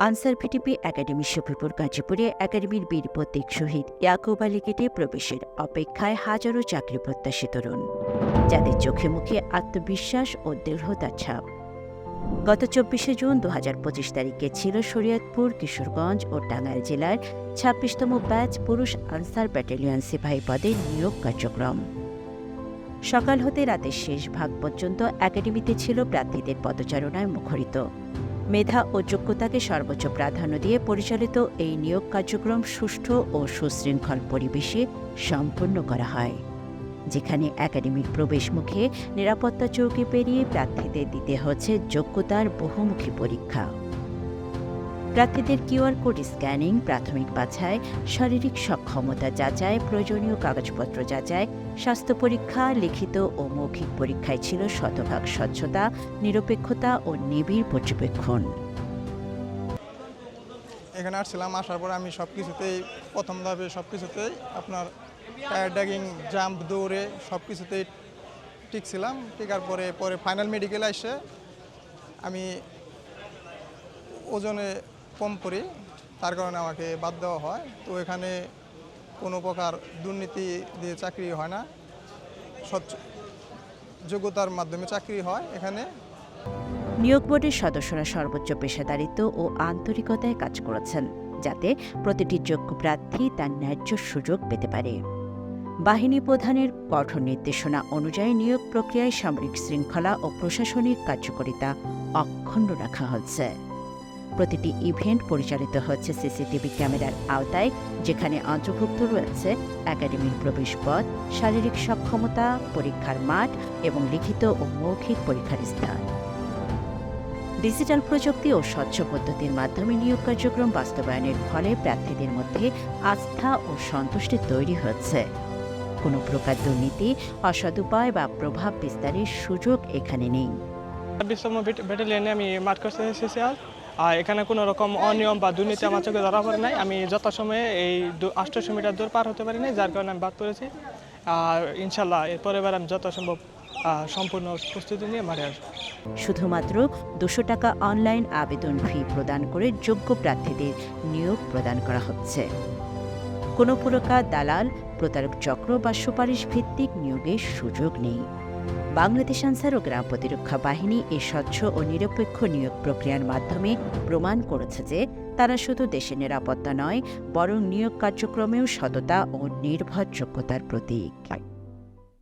Answer VTP academy Shafipur গাজীপুরে একাডেমির বীর প্রতীক শহীদ ইয়াকুব আলী গেটে প্রবেশের অপেক্ষায় হাজারো চাকরি প্রত্যাশী তরুণ যাদের চোখে মুখে আত্মবিশ্বাস ও দৃঢ়তার ছাপ। গত চব্বিশে জুন দু হাজার পঁচিশ তারিখে ছিল শরীয়তপুর, কিশোরগঞ্জ ও টাঙ্গাইল জেলার ছাব্বিশতম ব্যাচ পুরুষ আনসার ব্যাটালিয়ন সিপাহী পদে নিয়োগ কার্যক্রম। সকাল হতে রাতের শেষ ভাগ পর্যন্ত একাডেমিতে ছিল প্রার্থীদের পদচারণায় মুখরিত। মেধা ও যোগ্যতাকে সর্বোচ্চ প্রাধান্য দিয়ে পরিচালিত এই নিয়োগ কার্যক্রম সুষ্ঠু ও সুশৃঙ্খল পরিবেশে সম্পন্ন করা হয়, যেখানে একাডেমিক প্রবেশ মুখে নিরাপত্তা চৌকি পেরিয়ে প্রার্থীদের দিতে হচ্ছে যোগ্যতার বহুমুখী পরীক্ষা। প্রার্থীদের কিউআর কোড স্ক্যানিং, প্রাথমিক বাছাই, শারীরিক সক্ষমতা যাচাই, প্রয়োজনীয় কাগজপত্র যাচাই, স্বাস্থ্য পরীক্ষা, লিখিত ও মৌখিক পরীক্ষায় ছিল শতভাগ স্বচ্ছতা, নিরপেক্ষতা ও নিবিড় পর্যবেক্ষণ। এখানে আসছিলাম, আসার পর আমি সব কিছুতেই প্রথম ধাপে সব কিছুতেই আপনার টায়ার ড্যাগিং জাম্প দৌড়ে সব কিছুতেই টিকছিলাম টিকার পরে পরে ফাইনাল মেডিকেল এসে আমি ওজনে কম করি, তার কারণে আমাকে বাদ দেওয়া হয়। তো এখানে কোনো প্রকার দুর্নীতি দিয়ে চাকরি হয় না। স্বচ্ছ, যোগ্যতার মাধ্যমে চাকরি হয় এখানে। নিয়োগ বোর্ডের সদস্যরা সর্বোচ্চ পেশাদারিত্ব ও আন্তরিকতায় কাজ করেছেন, যাতে প্রতিটি যোগ্য প্রার্থী তার ন্যায্য সুযোগ পেতে পারে। বাহিনী প্রধানের কঠোর নির্দেশনা অনুযায়ী নিয়োগ প্রক্রিয়ায় সামরিক শৃঙ্খলা ও প্রশাসনিক কার্যকারিতা অক্ষুণ্ণ রাখা হচ্ছে। প্রতিটি ইভেন্ট পরিচালিত হচ্ছে সিসিটিভি ক্যামেরার আওতায়, যেখানে অন্তর্ভুক্ত রয়েছে একাডেমির প্রবেশপথ, শারীরিক সক্ষমতা, পরীক্ষার মাঠ এবং লিখিত ও মৌখিক পরীক্ষার স্থান। ডিজিটাল প্রযুক্তি ও স্বচ্ছ পদ্ধতির মাধ্যমে নিয়োগ কার্যক্রম বাস্তবায়নের ফলে প্রার্থীদের মধ্যে আস্থা ও সন্তুষ্টি তৈরি হচ্ছে। কোনো প্রকার দুর্নীতি, অসদুপায় বা প্রভাব বিস্তারের সুযোগ এখানে নেই। ছাব্বিশতম আমি এসেছি আর এখানে কোনো রকম অনিয়ম বা দুর্নীতি আমার চোখে ধরা পড়ে নাই। আমি যথাসময়ে এই আষ্টশো মিটার দূর পার হতে পারি নাই যার কারণে আমি বাদ পড়েছি। আর ইনশাল্লাহ এরপরে এবার আমি যথাসম্ভব সম্পূর্ণ প্রস্তুতি নিয়ে মাঠে আসব। শুধুমাত্র দুশো টাকা অনলাইন আবেদন ফি প্রদান করে যোগ্য প্রার্থীদের নিয়োগ প্রদান করা হচ্ছে। কোনো প্রকার দালাল, প্রতারক চক্র বা সুপারিশ ভিত্তিক নিয়োগের সুযোগ নেই। বাংলাদেশ আনসার ও গ্রাম প্রতিরক্ষা বাহিনী এই স্বচ্ছ ও নিরপেক্ষ নিয়োগ প্রক্রিয়ার মাধ্যমে প্রমাণ করেছে যে তারা শুধু দেশের নিরাপত্তা নয়, বরং নিয়োগ কার্যক্রমেও সততা ও নির্ভরযোগ্যতার প্রতীক।